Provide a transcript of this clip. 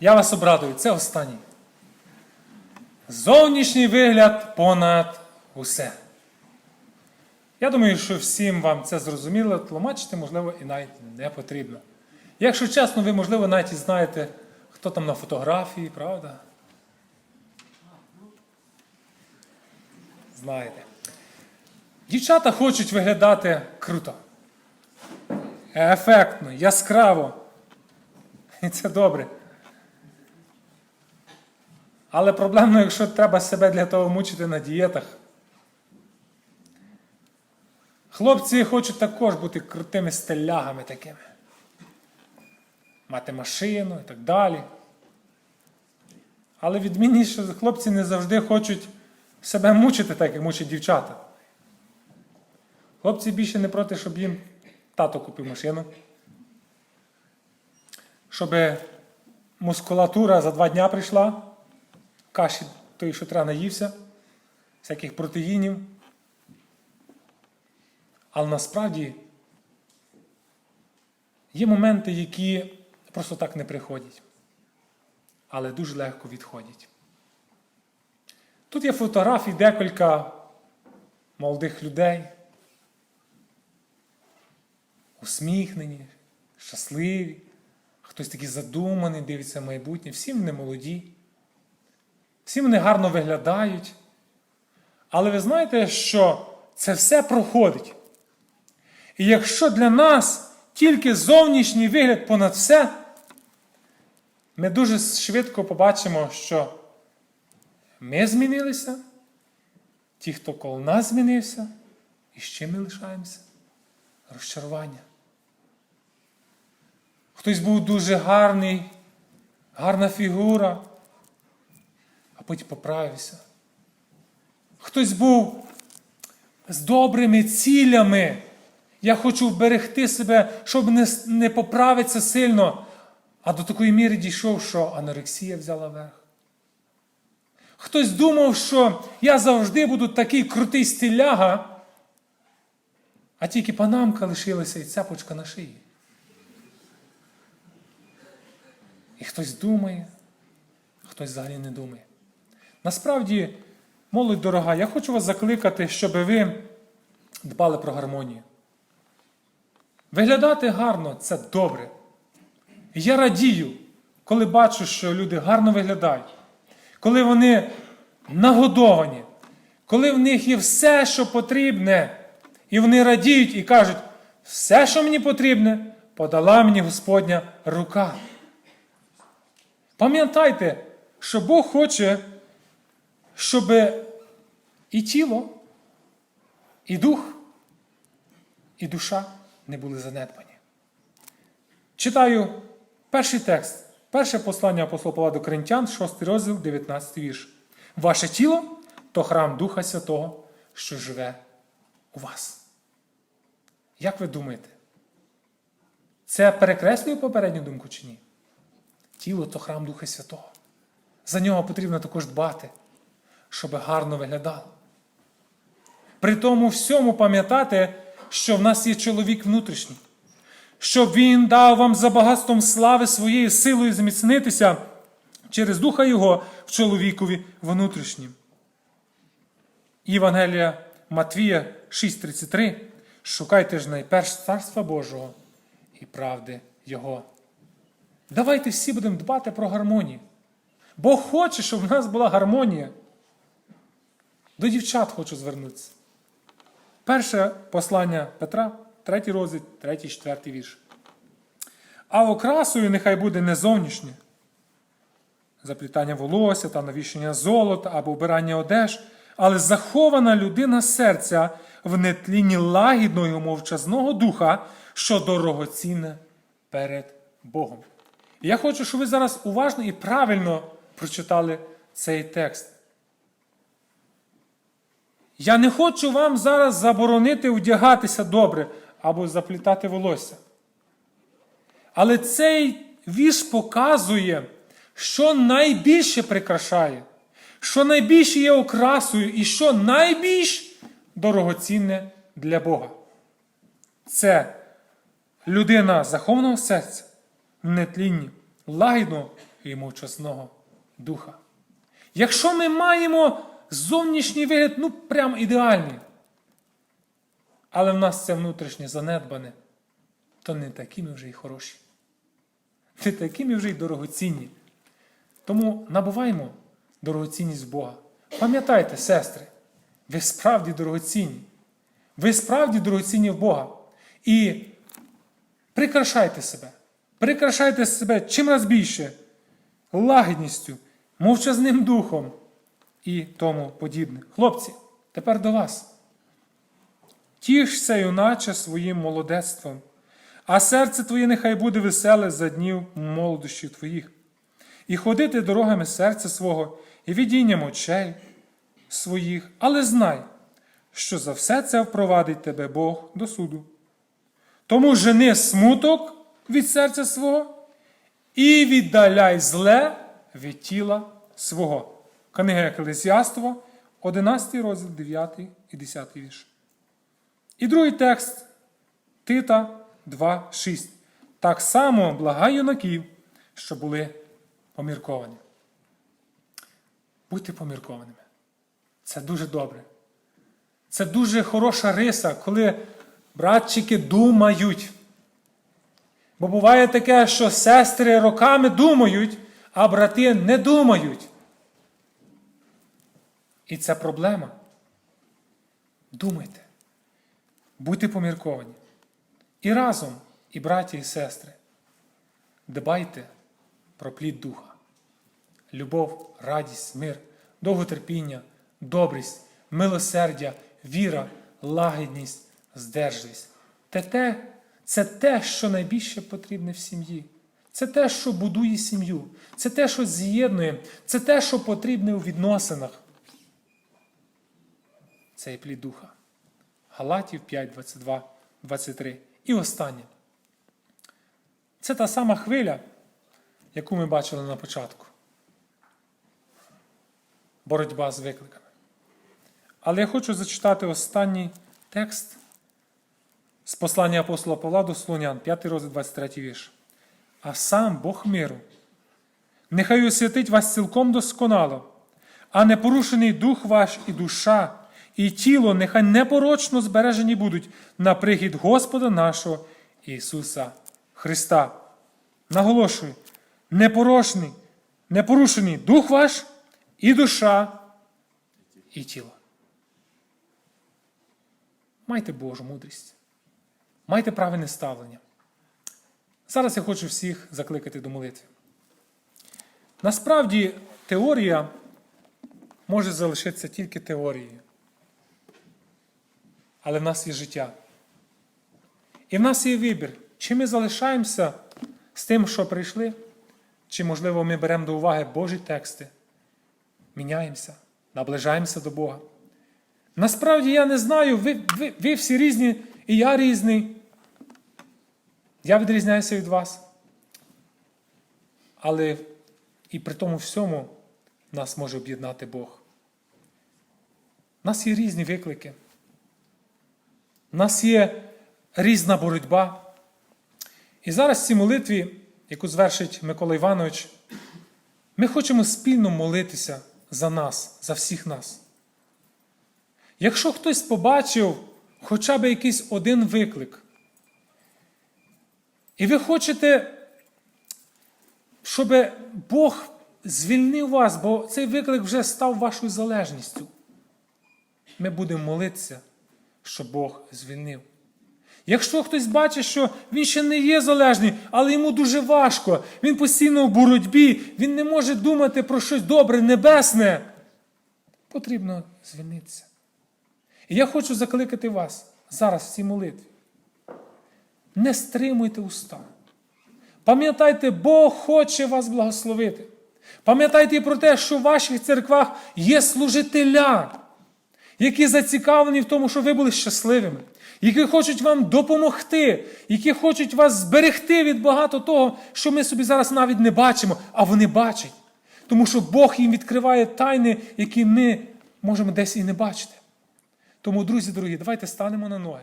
Я вас обрадую, це останній. Зовнішній вигляд понад усе. Я думаю, що всім вам це зрозуміло, тлумачити, можливо, і навіть не потрібно. Якщо чесно, ви, можливо, навіть і знаєте, хто там на фотографії, правда? Знаєте. Дівчата хочуть виглядати круто, ефектно, яскраво. І це добре. Але проблемно, якщо треба себе для того мучити на дієтах. Хлопці хочуть також бути крутими стелягами такими. Мати машину і так далі. Але відмінність, що хлопці не завжди хочуть себе мучити, так як мучать дівчата. Хлопці більше не проти, щоб їм тато купив машину. Щоб мускулатура за два дня прийшла, каші той, що треба наївся, всяких протеїнів. Але насправді є моменти, які просто так не приходять, але дуже легко відходять. Тут є фотографії декілька молодих людей, усміхнені, щасливі, хтось такий задуманий, дивиться в майбутнє. Всі вони молоді, всі вони гарно виглядають. Але ви знаєте, що це все проходить. І якщо для нас тільки зовнішній вигляд понад все, ми дуже швидко побачимо, що ми змінилися, ті, хто коло нас змінився, і з чим ми лишаємося? Розчарування. Хтось був дуже гарний, гарна фігура, а поправився. Хтось був з добрими цілями. Я хочу вберегти себе, щоб не, не поправитися сильно. А до такої міри дійшов, що анорексія взяла верх. Хтось думав, що я завжди буду такий крутий стиляга, а тільки панамка лишилася і цепочка на шиї. І хтось думає, хтось взагалі не думає. Насправді, молодь дорога, я хочу вас закликати, щоб ви дбали про гармонію. Виглядати гарно це добре. Я радію, коли бачу, що люди гарно виглядають, коли вони нагодовані, коли в них є все, що потрібне, і вони радіють і кажуть, все, що мені потрібне, подала мені Господня рука. Пам'ятайте, що Бог хоче, щоб і тіло, і дух, і душа не були занедбані. Читаю перший текст, перше послання апостола Павла до Коринтян, 6 розділ, 19 вірш. Ваше тіло то храм Духа Святого, що живе у вас. Як ви думаєте? Це перекреслює попередню думку чи ні? Тіло то храм Духа Святого. За нього потрібно також дбати, щоб гарно виглядало. При тому всьому пам'ятати, що в нас є чоловік внутрішній, щоб він дав вам за багатством слави своєю силою зміцнитися через Духа Його в чоловікові внутрішнім. Євангелія Матвія 6:33. Шукайте ж найперш Царства Божого і правди Його. Давайте всі будемо дбати про гармонію. Бог хоче, щоб в нас була гармонія. До дівчат хочу звернутися. Перше послання Петра, третій розділ, третій, четвертий вірш. А окрасою нехай буде не зовнішнє. Заплітання волосся та навіщення золота або вбирання одеж, але захована людина серця в нетлінні лагідного мовчазного духа, що дорогоцінне перед Богом. І я хочу, щоб ви зараз уважно і правильно прочитали цей текст. Я не хочу вам зараз заборонити вдягатися добре або заплітати волосся. Але цей вірш показує, що найбільше прикрашає, що найбільше є окрасою і що найбільш дорогоцінне для Бога. Це людина захованого серця, нетлінні, лагідного і мовчасного духа. Якщо ми маємо зовнішній вигляд, ну прям ідеальний, але в нас це внутрішнє занедбане, то не такі ми вже й хороші. Не такі ми вже й дорогоцінні. Тому набуваємо дорогоцінність Бога. Пам'ятайте, сестри, ви справді дорогоцінні. Ви справді дорогоцінні в Бога. І прикрашайте себе. Прикрашайте себе чим раз більше лагідністю, мовчазним духом і тому подібне. Хлопці, тепер до вас. Тішся, юначе, своїм молодецтвом, а серце твоє нехай буде веселе за днів молодощі твоїх, і ходити дорогами серця свого, і відінням очей своїх, але знай, що за все це впровадить тебе Бог до суду. Тому жени смуток від серця свого і віддаляй зле від тіла свого. Книга Екклесіастова, 11 розділ, 9 і 10 вірш. І другий текст Тита 2.6. Так само благай юнаків, що були помірковані. Будьте поміркованими. Це дуже добре. Це дуже хороша риса, коли братчики думають. Бо буває таке, що сестри роками думають, а брати не думають. І це проблема. Думайте. Будьте помірковані. І разом, і браті, і сестри, дбайте про плід духа. Любов, радість, мир, довготерпіння, добрість, милосердя, віра, лагідність, здержливість. Те те, це те, що найбільше потрібне в сім'ї. Це те, що будує сім'ю. Це те, що з'єднує, це те, що потрібне у відносинах. Це є плід духа. Галатів 5, 22, 23. І останнє. Це та сама хвиля, яку ми бачили на початку. Боротьба з викликами. Але я хочу зачитати останній текст з послання апостола Павла до Слонян, 5 розділ 23 вірш. А сам Бог миру, нехай освятить вас цілком досконало, а непорушений дух ваш і душа, і тіло нехай непорочно збережені будуть на прихід Господа нашого Ісуса Христа. Наголошую, непорочний, непорушений дух ваш і душа, і тіло. Майте Божу мудрість, майте правильне ставлення. Зараз я хочу всіх закликати до молитви. Насправді, теорія може залишитися тільки теорією. Але в нас є життя. І в нас є вибір, чи ми залишаємося з тим, що прийшли, чи, можливо, ми беремо до уваги Божі тексти, міняємося, наближаємося до Бога. Насправді я не знаю, ви, ви, ви всі різні, і я різний. Я відрізняюся від вас. Але і при тому всьому нас може об'єднати Бог. У нас є різні виклики. У нас є різна боротьба. І зараз в цій молитві, яку звершить Микола Іванович, ми хочемо спільно молитися за нас, за всіх нас. Якщо хтось побачив хоча б якийсь один виклик, і ви хочете, щоб Бог звільнив вас, бо цей виклик вже став вашою залежністю, ми будемо молитися, щоб Бог звільнив. Якщо хтось бачить, що він ще не є залежний, але йому дуже важко, він постійно в боротьбі, він не може думати про щось добре, небесне, потрібно звільнитися. І я хочу закликати вас зараз в цій молитві. Не стримуйте уста. Пам'ятайте, Бог хоче вас благословити. Пам'ятайте про те, що в ваших церквах є служителя, які зацікавлені в тому, щоб ви були щасливими, які хочуть вам допомогти, які хочуть вас зберегти від багато того, що ми собі зараз навіть не бачимо, а вони бачать. Тому що Бог їм відкриває тайни, які ми можемо десь і не бачити. Тому, друзі дорогі, давайте станемо на ноги.